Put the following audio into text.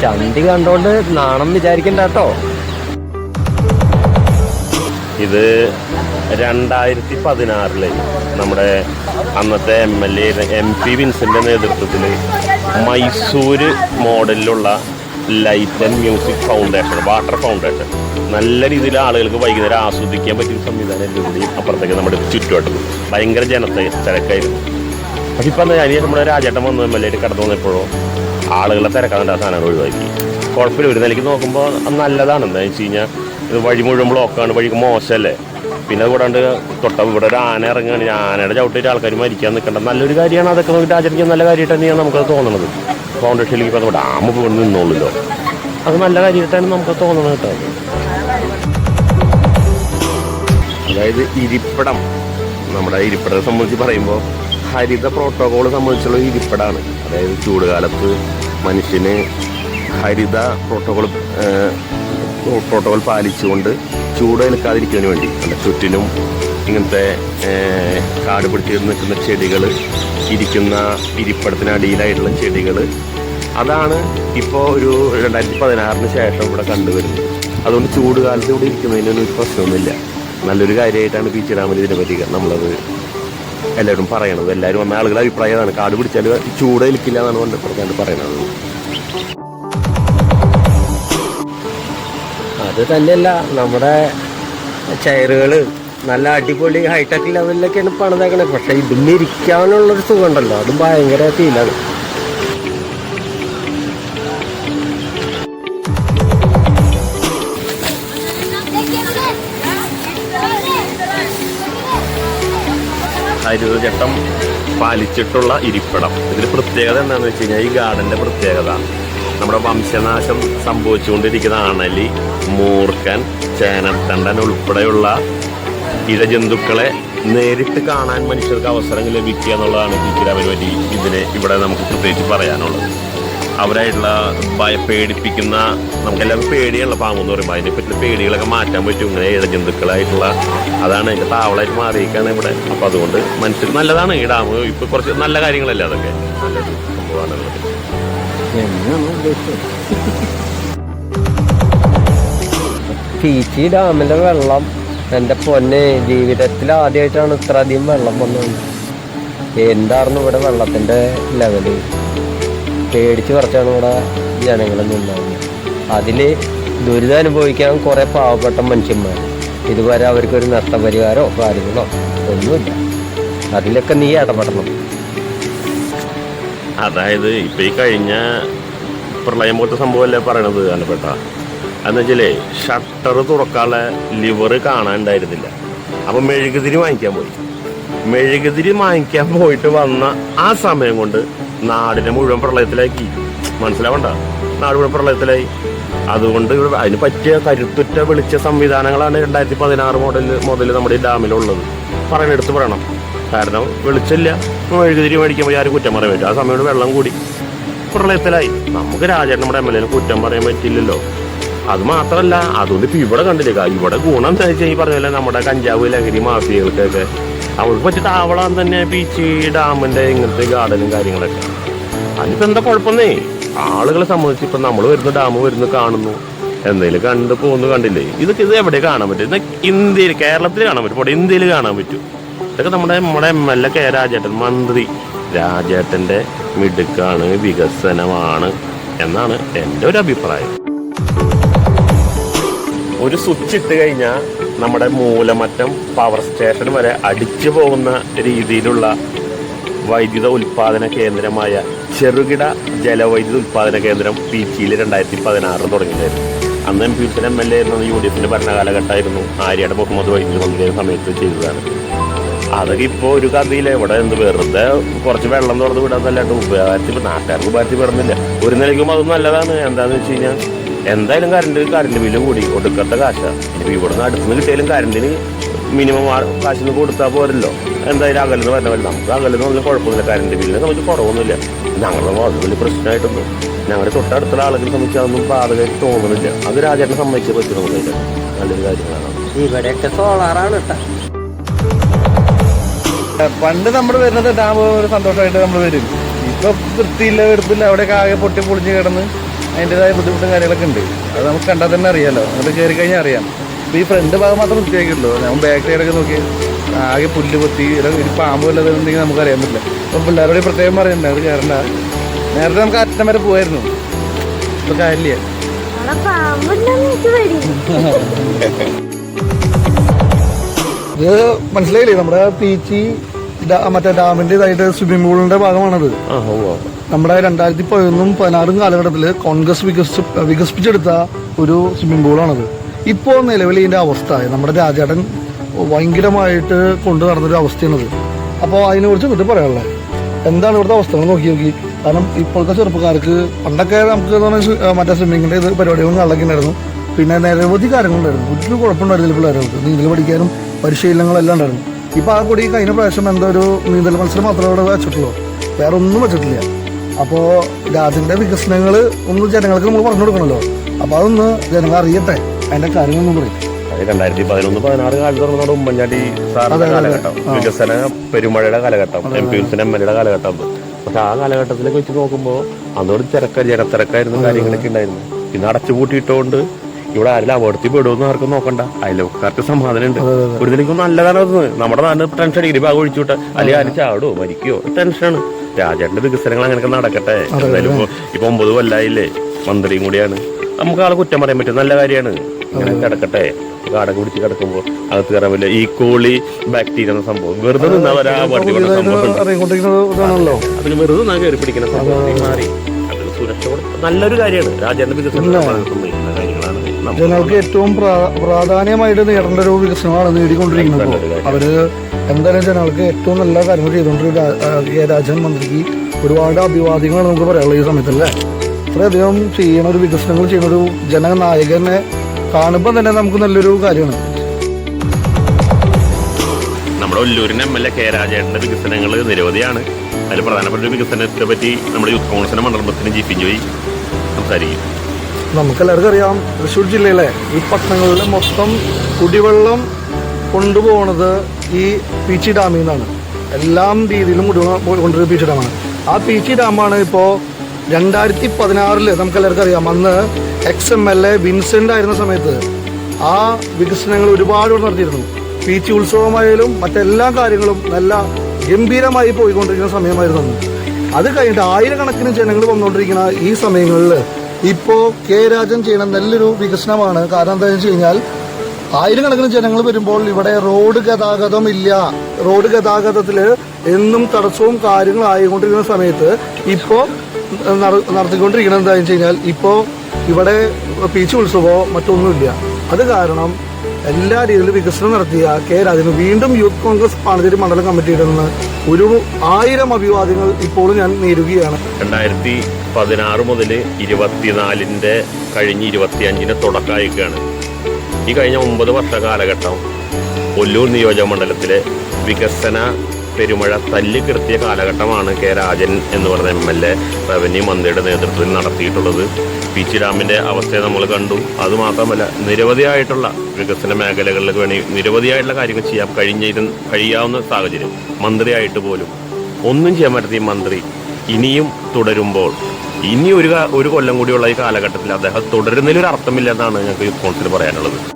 ചന്തി കണ്ടോണ്ട് നാണം വിചാരിക്കണ്ട കേട്ടോ ഇത് രണ്ടായിരത്തി പതിനാറിൽ നമ്മുടെ അന്നത്തെ M L A M P വിൻസെന്റെ നേതൃത്വത്തിൽ Mysore മോഡലിലുള്ള light and music foundation water foundation നല്ല രീതിയിൽ ആളുകൾക്ക് വൈകുന്നേരം ആസ്വദിക്കാൻ പറ്റിയ സംവിധാനം എല്ലാവരുടെയും അപ്പുറത്തേക്ക് നമ്മുടെ ചുറ്റുവട്ടം. ഭയങ്കര ജനത്തെ തിരക്കായിരുന്നു പക്ഷെ ഇപ്പം ഞാൻ നമ്മുടെ രാജേട്ടൻ വന്ന് എം എൽ എ കടന്നു വന്നപ്പോഴോ ആളുകളെ തിരക്കാണ്ട് ആ സാധനങ്ങൾ ഒഴിവാക്കി. കുഴപ്പമില്ല ഒരു നിലയ്ക്ക് നോക്കുമ്പോൾ നല്ലതാണ് എന്താണെന്ന് വെച്ച് കഴിഞ്ഞാൽ ഇത് വഴി മുഴുവൻ ബ്ലോക്കാണ് വഴിക്ക് മോശമല്ലേ? പിന്നെ കൂടാണ്ട് തൊട്ട ഇവിടെ ഒരു ആന ഇറങ്ങുകയാണ്. ആനയുടെ ചവിട്ടിയിട്ട് ആൾക്കാർ മരിക്കാൻ നിൽക്കേണ്ട നല്ലൊരു കാര്യമാണ്. അതൊക്കെ നോക്കിയിട്ട് ആചരിക്കാൻ നല്ല കാര്യമായിട്ട് തന്നെയാണ് നമുക്കത് തോന്നുന്നത് ഫൗണ്ടേഷനിലേക്ക് ഇപ്പോൾ ഡാം പോയി നിന്നോളൂല്ലോ അത് നല്ല കാര്യമായിട്ടാണ് നമുക്ക് തോന്നുന്നത് കേട്ടോ. അതായത് ഇരിപ്പിടം. നമ്മുടെ ഇരിപ്പിടത്തെ സംബന്ധിച്ച് പറയുമ്പോൾ ഹരിത പ്രോട്ടോകോൾ സംബന്ധിച്ചുള്ള ഇരിപ്പിടമാണ് അതായത് ചൂടുകാലത്ത് മനുഷ്യന് ഹരിത പ്രോട്ടോകോൾ പ്രോട്ടോകോൾ പാലിച്ചുകൊണ്ട് ചൂട് നിൽക്കാതിരിക്കുന്നതിന് വേണ്ടി. അതിന്റെ ചുറ്റിനും ഇങ്ങനത്തെ കാട് പിടിച്ച് നിൽക്കുന്ന ചെടികൾ ഇരിക്കുന്ന ഇരിപ്പിടത്തിനടിയിലായിട്ടുള്ള ചെടികൾ. അതാണ് ഇപ്പോൾ ഒരു രണ്ടായിരത്തി പതിനാറിന് ശേഷം ഇവിടെ കണ്ടുവരുന്നത്. അതുകൊണ്ട് ചൂട് കാലത്ത് ഇവിടെ ഇരിക്കുന്നതിനൊന്നും ഒരു പ്രശ്നമൊന്നുമില്ല. നല്ലൊരു കാര്യമായിട്ടാണ് ബീച്ച് ഡാമിൽ ഇതിനെ പറ്റി നമ്മളത് എല്ലാവരും പറയണത്. എല്ലാവരും വന്ന അഭിപ്രായമാണ്. കാട് പിടിച്ചാൽ ചൂട് ഏൽക്കില്ല എന്നാണ് പറഞ്ഞാണ്ട് പറയണത്. അത് തന്നെയല്ല. നമ്മുടെ ചെയറുകൾ നല്ല അടിപൊളി ഹൈടെക് ലെവലിലൊക്കെയാണ് പണിതേക്കണേ. പക്ഷെ ഇതിന് ഇരിക്കാനുള്ളൊരു സുഖമുണ്ടല്ലോ. അതും ഭയങ്കര ഫീലാണ് ഹരിതചട്ടം പാലിച്ചിട്ടുള്ള ഇരിപ്പിടം. ഇതിൽ പ്രത്യേകത എന്താണെന്ന് വെച്ച് കഴിഞ്ഞാൽ ഈ ഗാർഡന്റെ പ്രത്യേകത. നമ്മുടെ വംശനാശം സംഭവിച്ചുകൊണ്ടിരിക്കുന്ന അണലി മൂർക്കൻ ചേനത്തണ്ടൻ ഉൾപ്പെടെയുള്ള ഇഴജന്തുക്കളെ നേരിട്ട് കാണാൻ മനുഷ്യർക്ക് അവസരം ലഭിക്കുക എന്നുള്ളതാണ് ടീച്ചർ അവർ വഴി ഇതിനെ ഇവിടെ നമുക്ക് പ്രത്യേകിച്ച് പറയാനുള്ളത്. അവരായിട്ടുള്ള ഭയ പേടിപ്പിക്കുന്ന നമുക്കെല്ലാവരും പേടിയുള്ള പാമ്പെന്ന് പറയുമ്പോൾ. അതിനെ പറ്റുന്ന പേടികളൊക്കെ മാറ്റാൻ പറ്റും. ഇങ്ങനെ ഇഴജന്തുക്കളായിട്ടുള്ള അതാണ് അതിന്റെ താവളായിട്ട് മാറിയിരിക്കുകയാണ് ഇവിടെ. അപ്പോൾ അതുകൊണ്ട് മനസ്സിൽ നല്ലതാണ് ഈ ഡാം. ഇപ്പോൾ കുറച്ച് നല്ല കാര്യങ്ങളല്ലേ അതൊക്കെ? നല്ലൊരു സംഭവമാണ് ഡാമിലെ വെള്ളം എന്റെ പൊന്നെ ജീവിതത്തിൽ ആദ്യമായിട്ടാണ് ഇത്ര അധികം വെള്ളം വന്നത്. എന്തായിരുന്നു ഇവിടെ വെള്ളത്തിന്റെ ലെവൽ പേടിച്ച് കുറച്ചാണ് ഇവിടെ ജനങ്ങൾ ഉണ്ടാവുന്നത് അതിൽ ദുരിതം അനുഭവിക്കാൻ കുറേ പാവപ്പെട്ട മനുഷ്യന്മാർ ഇതുവരെ അവർക്കൊരു നഷ്ടപരിഹാരമോ കാര്യങ്ങളോ ഒന്നുമില്ല. അതിലൊക്കെ നീ ഇടപെടണം. അതായത് ഇപ്പം ഈ കഴിഞ്ഞ പ്രളയം പോലത്തെ സംഭവമല്ലേ പറയണത് അന്നപ്പെട്ട എന്ന് വെച്ചാലേ ഷട്ടർ തുറക്കാനുള്ള ലിവർ കാണാനുണ്ടായിരുന്നില്ല. അപ്പം മെഴുകുതിരി വാങ്ങിക്കാൻ പോയി. മെഴുകുതിരി വാങ്ങിക്കാൻ പോയിട്ട് വന്ന ആ സമയം കൊണ്ട് നാടിനെ മുഴുവൻ പ്രളയത്തിലാക്കി. മനസ്സിലാവണ്ട? നാട് മുഴുവൻ പ്രളയത്തിലായി. അതുകൊണ്ട് അതിന് പറ്റിയ കരുത്തുറ്റ വിളിച്ച സംവിധാനങ്ങളാണ് രണ്ടായിരത്തി പതിനാറ് മോഡൽ മുതൽ നമ്മുടെ ഡാമിലുള്ളത്. പറയണെടുത്ത് പറയണം. കാരണം വെളിച്ചമില്ല. മെഴുകുതിരി മേടിക്കാൻ പോയി ആരും കുറ്റം പറയാൻ പറ്റും ആ സമയത്ത് വെള്ളം കൂടി. പ്രളയത്തിലായി. നമുക്ക് രാജേട്ടൻ നമ്മുടെ എം എൽ എ കുറ്റം പറയാൻ പറ്റില്ലല്ലോ. അത് മാത്രമല്ല അതുകൊണ്ട് ഇപ്പൊ ഇവിടെ കണ്ടില്ലേ ഇവിടെ ഗുണം എന്താ വെച്ചാൽ ഈ പറഞ്ഞ പോലെ നമ്മുടെ കഞ്ചാവ് ലഹരി മാഫിയകൾക്കൊക്കെ പറ്റിയ താവളം തന്നെ ബീച്ച് ഡാമിന്റെ ഇങ്ങനത്തെ ഗാർഡനും കാര്യങ്ങളൊക്കെ. അതിപ്പോ എന്താ കുഴപ്പമെന്നേ? ആളുകളെ സംബന്ധിച്ച് ഇപ്പൊ നമ്മൾ വരുന്ന ഡാം വരുന്നു കാണുന്നു. എന്തെങ്കിലും കണ്ട് പോകുന്നു കണ്ടില്ലേ? ഇതൊക്കെ ഇത് എവിടെ കാണാൻ പറ്റും? ഇന്ത്യയിൽ കേരളത്തിൽ കാണാൻ പറ്റും. ഇവിടെ ഇന്ത്യയിൽ കാണാൻ പറ്റും. ഇതൊക്കെ നമ്മുടെ നമ്മുടെ എം എൽ എ കെ രാജേട്ടൻ മന്ത്രി. രാജേട്ടന്റെ മിടുക്കാണ് വികസനമാണ് എന്നാണ് എന്റെ ഒരു അഭിപ്രായം. ഒരു സ്വിച്ച് ഇട്ട് കഴിഞ്ഞാൽ നമ്മുടെ മൂലമറ്റം പവർ സ്റ്റേഷൻ വരെ അടിച്ചു പോകുന്ന രീതിയിലുള്ള വൈദ്യുത ഉൽപാദന കേന്ദ്രമായ ചെറുകിട ജലവൈദ്യുത ഉൽപാദന കേന്ദ്രം പി ചിയിൽ രണ്ടായിരത്തി പതിനാറിൽ തുടങ്ങിയിട്ടായിരുന്നു അന്ന് M P M L A എന്ന യു ഡി എഫിന്റെ ഭരണകാലഘട്ടമായിരുന്നു. ആര്യയുടെ മുഹമ്മദ് വൈദ്യുതി മന്ത്രിയുടെ സമയത്ത് ചെയ്തതാണ്. അതൊക്കെ ഇപ്പോൾ ഒരു കഥയില്ല. ഇവിടെ എന്ത് വെറുതെ കുറച്ച് വെള്ളം തുറന്ന് വിടാന്നല്ലാണ്ട് ഉപകാരത്തിൽ നാട്ടുകാർക്ക് ഉപകാരത്തിൽ പെടുന്നില്ല ഒരു നിലയ്ക്കും അത് നല്ലതാണ്. എന്താണെന്ന് വെച്ച് കഴിഞ്ഞാൽ എന്തായാലും കറണ്ട് കറണ്ട് ബില്ല് കൂടി ഒടുക്കത്തെ കാശാണ് ഇപ്പം ഇവിടുന്ന് അടുത്തുനിന്ന് കിട്ടിയാലും കറണ്ടിന് മിനിമം കാശിന് കൊടുത്താൽ പോരല്ലോ. എന്തായാലും അകലെന്ന് പറഞ്ഞ പോലെ നമുക്ക് അകലെന്ന് പറഞ്ഞാൽ കുഴപ്പമൊന്നുമില്ല കറണ്ട് ബില്ലിന് നമുക്ക് കുറവൊന്നുമില്ല. ഞങ്ങളുടെ അത് വലിയ പ്രശ്നമായിട്ടൊന്നും ഞങ്ങളുടെ തൊട്ടടുത്തുള്ള ആളുകളെ സംബന്ധിച്ച് അതൊന്നും ബാധകമായിട്ട് തോന്നുന്നില്ല. അത് രാജേട്ടനെ സംബന്ധിച്ച് പറ്റും നമുക്ക് നല്ലൊരു കാര്യങ്ങളാണ്. ഇവിടെയൊക്കെ സോളാറാണ് പണ്ട് നമ്മൾ വരുന്നത് ഡാം ഒരു സന്തോഷമായിട്ട് നമ്മൾ വരും. ഇപ്പൊ വൃത്തിയില്ല വെടുപ്പില്ല അവിടെയൊക്കെ ആകെ പൊട്ടി പൊളിഞ്ഞ് കിടന്ന് അതിന്റെതായ ബുദ്ധിമുട്ടും കാര്യങ്ങളൊക്കെ ഉണ്ട്. അത് നമുക്ക് കണ്ടാൽ തന്നെ അറിയാമല്ലോ അത് കയറി കഴിഞ്ഞാൽ അറിയാം. ഇപ്പോൾ ഈ ഫ്രണ്ട് ഭാഗം മാത്രം വൃത്തിയാക്കിയുള്ളൂ ഞാൻ ബാക്ക് സൈഡൊക്കെ നോക്കി. ആകെ പുല്ല് പൊത്തി ഒരു പാമ്പ് വല്ലതും ഉണ്ടെങ്കിൽ നമുക്ക് അറിയാൻ പറ്റില്ല. അപ്പോൾ പിള്ളേരോട് പ്രത്യേകം പറയുന്നുണ്ട്. അത് കയറണ്ട നേരത്തെ നമുക്ക് അറ്റം വരെ പോയായിരുന്നു ഇപ്പം കാര്യമില്ല. ഇത് മനസ്സിലായില്ലേ? നമ്മുടെ പീച്ചി മറ്റേ ഡാമിന്റെ ഇതായിട്ട് സ്വിമ്മിംഗ് പൂളിന്റെ ഭാഗമാണത്. ഓ നമ്മുടെ രണ്ടായിരത്തി പതിനൊന്നും പതിനാറും കാലഘട്ടത്തിൽ കോൺഗ്രസ് വികസിച്ച് വികസിപ്പിച്ചെടുത്ത ഒരു സ്വിമ്മിംഗ് പൂളാണത്. ഇപ്പോൾ നിലവിൽ ഇതിന്റെ അവസ്ഥ നമ്മുടെ രാജേട്ടൻ ഭയങ്കരമായിട്ട് കൊണ്ടു നടന്നൊരു അവസ്ഥയാണത്. അപ്പോൾ അതിനെ കുറിച്ച് എന്നിട്ട് പറയാനുള്ളത്. എന്താണ് ഇവിടുത്തെ അവസ്ഥകൾ നോക്കി നോക്കി. കാരണം ഇപ്പോഴത്തെ ചെറുപ്പക്കാർക്ക് പണ്ടൊക്കെ നമുക്ക് മറ്റേ സ്വിമ്മിങ്ങിന്റെ ഇത് പരിപാടികളും കള്ളൊക്കെ ഉണ്ടായിരുന്നു. പിന്നെ നിരവധി കാര്യങ്ങളുണ്ടായിരുന്നു. ഒരു കുഴപ്പമുണ്ടായിരുന്നില്ല പിള്ളേർക്ക് നീന്തൽ പഠിക്കാനും പരിശീലനങ്ങളെല്ലാം ഉണ്ടായിരുന്നു. ഇപ്പോൾ ആ കൂടി കഴിഞ്ഞ പ്രാവശ്യം എന്തോ ഒരു നീന്തൽ മത്സരം മാത്രമേ അവിടെ വെച്ചിട്ടുള്ളൂ. വേറെ ഒന്നും വെച്ചിട്ടില്ല. അപ്പോ അതിന്റെ വികസനങ്ങൾ ഒന്ന് ജനങ്ങൾക്ക് നമ്മൾ പറഞ്ഞു കൊടുക്കണല്ലോ. അപ്പോൾ അതൊന്ന് ജനങ്ങൾ അറിയട്ടെ. അതിന്റെ കാര്യങ്ങളൊന്നും പറയും. രണ്ടായിരത്തി പതിനൊന്ന് പതിനാറ് കാലത്ത് തുടങ്ങുന്ന ഉമ്മൻചാണ്ടി സാറിന്റെ. കാലഘട്ടം. വികസന പെരുമഴയുടെ കാലഘട്ടം എം പി എം എൽ എയുടെ കാലഘട്ടം. പക്ഷെ ആ കാലഘട്ടത്തിലേക്ക് വെച്ച് നോക്കുമ്പോൾ അന്നോട് തിരക്ക ജനത്തിരക്കായിരുന്നു കാര്യങ്ങളൊക്കെ ഉണ്ടായിരുന്നു. പിന്നെ അടച്ചുപൂട്ടിയിട്ടോണ്ട് ഇവിടെ ആരും അപകടത്തിൽ പെടുമെന്ന് ആർക്കും നോക്കണ്ട. അയലോക്കാർക്ക് സമാധാനം ഉണ്ട് ഒരു നല്ലതാണ് നമ്മുടെ നാട്ടിൽ ടെൻഷൻ ഡിഗ്രി ഭാഗം ഒഴിച്ചുവിട്ടെ. അല്ലെങ്കിൽ ആരും ചാടുവോ? മരിക്കോ ടെൻഷനാണ് രാജേട്ടന്റെ വികസനങ്ങൾ അങ്ങനെയൊക്കെ നടക്കട്ടെ. എന്തായാലും ഇപ്പൊ- ഇപ്പൊ ഒമ്പത് കൊല്ലായില്ലേ? മന്ത്രിയും കൂടിയാണ്. നമുക്ക് ആളെ കുറ്റം പറയാൻ പറ്റും. നല്ല കാര്യമാണ്. ഇങ്ങനെ കിടക്കട്ടെ. കാടൊക്കെ കുടിച്ച് കിടക്കുമ്പോൾ അകത്ത് കയറാൻ പറ്റില്ല. ഈ കോളി ബാക്ടീരിയ എന്ന സംഭവം. വെറുതെ നിന്നാ വരാ വണ്ടി വന്ന സംഭവം ഉണ്ട്. അറിയിക്കൊണ്ടിരിക്കുന്ന ഇതാണല്ലോ. അതിന് വെറുതെ നാ കയറി പിടിക്കുന്ന സംഭവം. മാറി. അത് സുരക്ഷ കൊടുത്ത നല്ലൊരു കാര്യമാണ്. രാജേന്ദ്ര വികസനം സംഭവിക്കുന്ന കാര്യങ്ങളാണ് നമുക്ക് ജനങ്ങൾക്ക് ഏറ്റവും പ്രാ- പ്രാധാന്യമായിട്ട് നേടേണ്ട ഒരു വികസനമാണ് നേടിക്കൊണ്ടിരിക്കുന്നത്. അവർ എന്തായാലും ജനങ്ങൾക്ക് ഏറ്റവും നല്ല കാര്യങ്ങൾ ചെയ്തുകൊണ്ടിരിക്കുന്ന കെ രാജൻ മന്ത്രിക്ക് ഒരുപാട് അഭിവാദ്യങ്ങളാണ് നമുക്ക് പറയാനുള്ളത് ഈ സമയത്തല്ലേ? ഇത്രയധികം ചെയ്യണ ഒരു വികസനങ്ങൾ ചെയ്യുന്ന ഒരു ജനനായകനെ കാണുമ്പോൾ തന്നെ നമുക്ക് നല്ലൊരു കാര്യമാണ്. നമ്മുടെ ഒല്ലൂരിന് എം എൽ എ കെ രാജേട്ടന്റെ വികസനങ്ങൾ നിരവധിയാണ്. അതിൽ പ്രധാനപ്പെട്ട ഒരു വികസനത്തെ പറ്റി നമ്മുടെ യൂത്ത് കോൺഗ്രസിന്റെ മണ്ഡലത്തിന് ജി പി ജോയി സംസാരിക്കും. നമുക്കെല്ലാവർക്കും അറിയാം തൃശ്ശൂർ ജില്ലയിലെ ഈ പട്ടണങ്ങളിൽ മൊത്തം കുടിവെള്ളം കൊണ്ടുപോകുന്നത് ഈ പീച്ചി ഡാമിൽ നിന്നാണ്. എല്ലാം രീതിയിലും കൊണ്ടുപോകുന്നത് പീച്ചി ഡാമാണ്. ആ പീച്ചി ഡാമാണ് ഇപ്പോൾ രണ്ടായിരത്തി പതിനാറിൽ നമുക്ക് എല്ലാവർക്കും അറിയാം. അന്ന് ex M L A Vincent ആയിരുന്ന സമയത്ത് ആ വികസനങ്ങൾ ഒരുപാട് നടത്തിയിരുന്നു. പീച്ചി ഉത്സവമായാലും മറ്റെല്ലാ കാര്യങ്ങളും നല്ല ഗംഭീരമായി പോയിക്കൊണ്ടിരിക്കുന്ന സമയമായിരുന്നു അത് കഴിഞ്ഞിട്ട് ആയിരക്കണക്കിന് ജനങ്ങൾ വന്നുകൊണ്ടിരിക്കുന്ന ഈ സമയങ്ങളിൽ ഇപ്പോൾ കെ രാജൻ ചെയ്യുന്ന നല്ലൊരു വികസനമാണ്. കാരണം എന്താണെന്ന് വെച്ച് കഴിഞ്ഞാൽ ആയിരക്കണക്കിന് ജനങ്ങൾ വരുമ്പോൾ ഇവിടെ റോഡ് ഗതാഗതം ഇല്ല. റോഡ് ഗതാഗതത്തിൽ എന്നും തടസ്സവും കാര്യങ്ങളും ആയിക്കൊണ്ടിരിക്കുന്ന സമയത്ത് ഇപ്പോൾ നടത്തിക്കൊണ്ടിരിക്കുന്നത് എന്താ വെച്ച് കഴിഞ്ഞാൽ ഇപ്പോൾ ഇവിടെ പീച്ച് ഉത്സവമോ മറ്റൊന്നുമില്ല അത് കാരണം എല്ലാ രീതിയിലും വികസനം നടത്തിയ കെ രാജന് വീണ്ടും യൂത്ത് കോൺഗ്രസ് പാണഞ്ചേരി മണ്ഡലം കമ്മിറ്റിയുടെ നിന്ന് ഒരു ആയിരം അഭിവാദ്യങ്ങൾ ഇപ്പോഴും ഞാൻ നേരുകയാണ്. രണ്ടായിരത്തി പതിനാറ് മുതൽ ഇരുപത്തിനാലിന്റെ കഴിഞ്ഞ് ഇരുപത്തിയഞ്ചിന് തുടക്കമായിരിക്കുകയാണ്. ഈ കഴിഞ്ഞ ഒമ്പത് വർഷ കാലഘട്ടം കൊല്ലൂർ നിയോജക മണ്ഡലത്തിലെ വികസന പെരുമഴ തല്ലി കിടത്തിയ കാലഘട്ടമാണ് കെ രാജൻ എന്ന് പറഞ്ഞ എം എൽ എ റവന്യൂ മന്ത്രിയുടെ നേതൃത്വത്തിൽ നടത്തിയിട്ടുള്ളത്. പി ചി ഡാമിന്റെ അവസ്ഥയെ നമ്മൾ കണ്ടു. അതുമാത്രമല്ല നിരവധിയായിട്ടുള്ള വികസന മേഖലകളിലേക്ക് വേണ്ടി നിരവധിയായിട്ടുള്ള കാര്യങ്ങൾ ചെയ്യാൻ കഴിഞ്ഞിരുന്ന കഴിയാവുന്ന സാഹചര്യം മന്ത്രിയായിട്ട് പോലും ഒന്നും ചെയ്യാൻ പറ്റാത്ത മന്ത്രി ഇനിയും തുടരുമ്പോൾ ഇനി ഒരു ഒരു കൊല്ലം കൂടിയുള്ള ഈ കാലഘട്ടത്തിൽ അദ്ദേഹം തുടരുന്നതിൽ ഒരു അർത്ഥമില്ലെന്നാണ് ഞങ്ങൾക്ക് ഈ കോൺസിൽ പറയാനുള്ളത്.